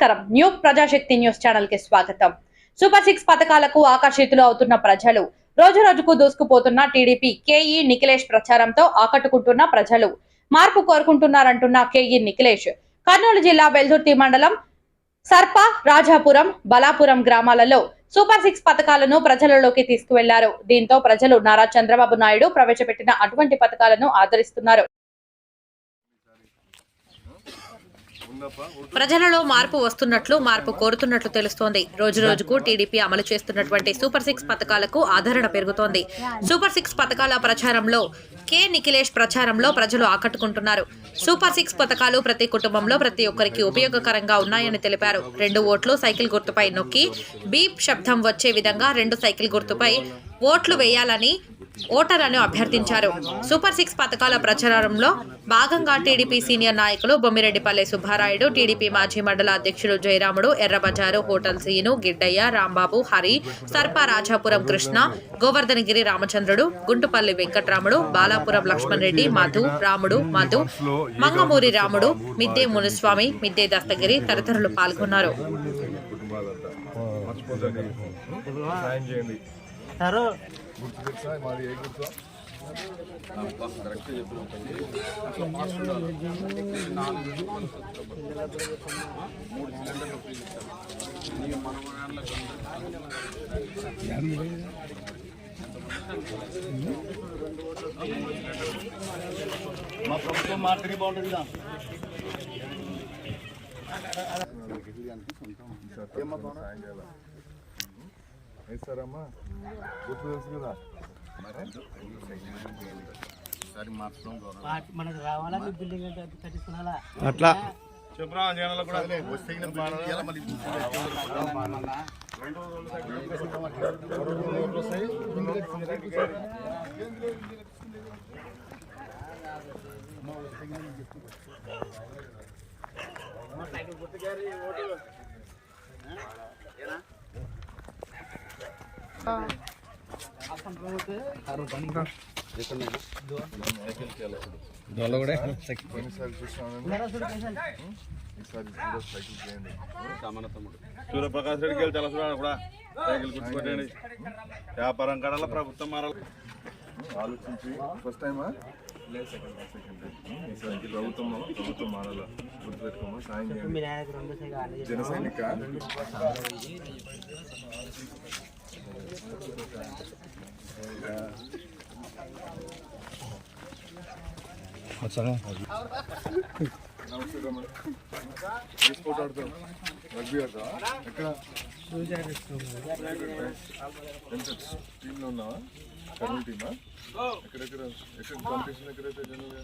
నమస్కారం. New Prajasakti news ఛానల్కి స్వాగతం. సూపర్ సిక్స్ పథకాలకు ఆకర్షితులు అవుతున్న ప్రజలు రోజు రోజుకు దూసుకుపోతున్న టీడీపీ కేఈ నిఖిలేష్ ప్రచారంతో ఆకట్టుకుంటున్న ప్రజలు. మార్పు కోరుకుంటున్నారంటున్న కేఈ నిఖిలేష్. కర్నూలు జిల్లా వెల్దుర్తి మండలం సర్ప రాజాపురం బలాపురం గ్రామాలలో సూపర్ సిక్స్ పథకాలను ప్రజలలోకి తీసుకువెళ్ళారు. దీంతో ప్రజలు నారా చంద్రబాబు నాయుడు ప్రవేశపెట్టిన అటువంటి పథకాలను ఆదరిస్తున్నారు. ప్రజలలో మార్పు వస్తున్నట్లు మార్పు కోరుతున్నట్లు తెలుస్తోంది. రోజు రోజుకు టీడీపీ అమలు చేస్తున్నటువంటి సూపర్ సిక్స్ పథకాలకు ఆదరణ పెరుగుతోంది. సూపర్ సిక్స్ పథకాల ప్రచారంలో కె. నిఖిలేష్ ప్రచారంలో ప్రజలు ఆకట్టుకుంటున్నారు. సూపర్ సిక్స్ పథకాలు ప్రతి కుటుంబంలో ప్రతి ఒక్కరికి ఉపయోగకరంగా ఉన్నాయని తెలిపారు. రెండు ఓట్లు సైకిల్ గుర్తుపై నొక్కి బీప్ శబ్దం వచ్చే విధంగా రెండు సైకిల్ గుర్తుపై ఓట్లు వేయాలని ఓటర్లను అభ్యర్థించారు. సూపర్ సిక్స్ పథకాల ప్రచారంలో భాగంగా టీడీపీ సీనియర్ నాయకులు బొమ్మిరెడ్డిపల్లె సుబ్బారాయుడు టీడీపీ మాజీ మండల అధ్యక్షుడు జయరాముడు ఎర్రబజారు హోటల్ సీను గిడ్డయ్య రాంబాబు హరి సర్ప రాజాపురం కృష్ణ గోవర్ధనగిరి రామచంద్రుడు గుంటుపల్లి వెంకట్రాముడు బాలాపురం లక్ష్మణ్ రెడ్డి మధు రాముడు మధు మంగమూరి రాముడు మిద్దే మునుస్వామి మిద్దే దస్తగిరి తదితరులు పాల్గొన్నారు. గుర్తు మా ప్రభుత్వం తప్పకుండా సాయం చేయాలా వేస్తారమ్మా గుర్తు తెలుసు కదా? మనకు రావాలా? బిల్డింగ్ అంటే కట్టించుకోవాలా అట్లా. చెప్పరా జనాలు కూడా వస్తే కొన్నిసార్లు చూసినాను ఈసారి సూర్యప్రకాష్ రెడ్డికి వెళ్ళి తెలుసు కూడా సైకిల్ గుర్తుపెట్టండి. వ్యాపారం కడాల ప్రభుత్వం మారాలి. ఆలోచించి ఫస్ట్ టైమా? సెకండ్ టైం ఈసారి ప్రభుత్వం ప్రభుత్వం మారాల? గుర్తుపెట్టుకోమా? సాయం చేయండి. జన సైనిక? నమస్తే రమణ ఏ స్పోర్ట్ ఆడతావు రగ్బీ ఆడతావా ఎక్కడ ఎంత టీంలో ఉన్నావా కర్నూలు టీమా ఎక్కడెక్కడ ఎక్కడ కాంపిటీషన్ ఎక్కడైతే జనరల్గా